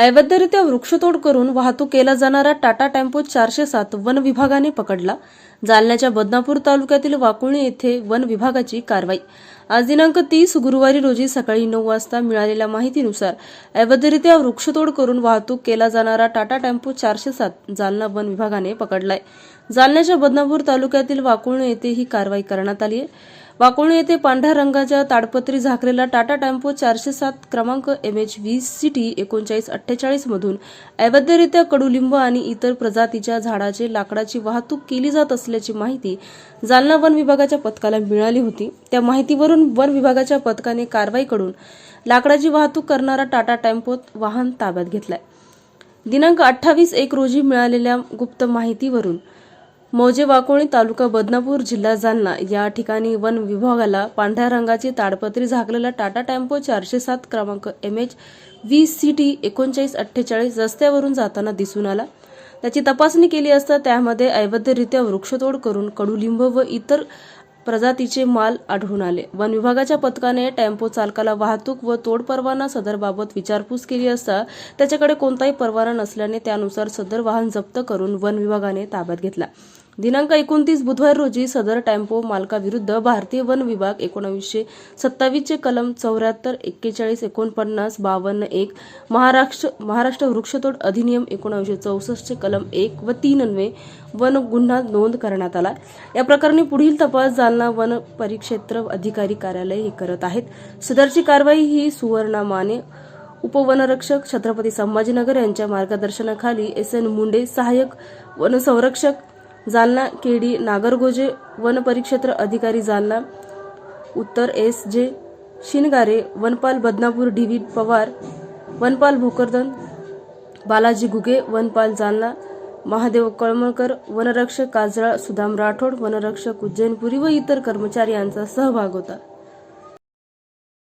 अवैधरित्या वृक्षतोड करून वाहतूक केला जाणारा टाटा टेम्पो चारशे सात वन विभागाने पकडला. जालन्याच्या बदनापूर तालुक्यातील वाकुळणी येथे वन विभागाची कारवाई. आज दिनांक तीस गुरुवारी रोजी सकाळी नऊ वाजता मिळालेल्या माहितीनुसार अवैधरित्या वृक्षतोड करून वाहतूक केला जाणारा टाटा टेम्पो चारशे सात जालना वन विभागाने पकडलाय. जालन्याच्या बदनापूर तालुक्यातील वाकुळणे येथे ही कारवाई करण्यात आली आहे. वाकोळी येथे पांढऱ्या रंगाच्या ताडपत्री झाकलेला टाटा टेम्पो चारशे सात क्रमांक एम एच वीस सी टी एकोणचाळीस अठ्ठेचाळीस मधून अवैधरित्या कडुलिंब आणि इतर प्रजातीच्या झाडाचे लाकडाची वाहतूक केली जात असल्याची माहिती जालना वन विभागाच्या पथकाला मिळाली होती. त्या माहितीवरून वन विभागाच्या पथकाने कारवाई करून लाकडाची वाहतूक करणारा टाटा टेम्पोत वाहन ताब्यात घेतलाय. दिनांक अठ्ठावीस एक रोजी मिळालेल्या गुप्त माहितीवरून मौजे वाकोळी तालुका बदनापूर जिल्हा जालना या ठिकाणी वन विभागाला पांढऱ्या रंगाची ताडपत्री झाकलेला टाटा टेम्पो चारशे सात क्रमांक M H V C T एकोणचाळीस अठ्ठेचाळीस रस्त्यावरून जाताना दिसून आला. त्याची तपासणी केली असता त्यामध्ये अवैधरित्या वृक्षतोड करून कडुलिंब व इतर प्रजातीचे माल आढळून आले. वन विभागाच्या पथकाने टेम्पो चालकाला वाहतूक व तोड परवाना सदरबाबत विचारपूस केली असता त्याच्याकडे कोणताही परवाना नसल्याने त्यानुसार सदर वाहन जप्त करून वन विभागाने ताब्यात घेतला. दिनांक एकोणतीस बुधवार रोजी सदर टेम्पो मालकाविरुद्ध भारतीय वन विभाग एकोणावीसशे सत्तावीसचे कलम चौऱ्याहत्तर एक्केचाळीस एकोणपन्नास बावन्न एक महाराष्ट्र महाराष्ट्र वृक्षतोड अधिनियम एकोणावीसशे चौसष्टचे कलम एक व तीन अन्वे वन गुन्हा नोंद करण्यात आला. या प्रकरणी पुढील तपास जालना वन परिक्षेत्र अधिकारी कार्यालय हे करत आहेत. सदरची कारवाई ही सुवर्णा माने उपवनरक्षक छत्रपती संभाजीनगर यांच्या मार्गदर्शनाखाली एस एन मुंडे सहाय्यक वनसंरक्षक जालना केडी नागरगोजे वन परिक्षेत्र अधिकारी जालना उत्तर एस जे शिनगारे वनपाल बदनापूर डी पवार वनपाल भोकरदन बालाजी घुगे वनपाल जालना महादेव कळमळकर वनरक्षक काजळा सुदाम राठोड वनरक्षक उज्जैनपुरी व इतर कर्मचारी यांचा सहभाग होता.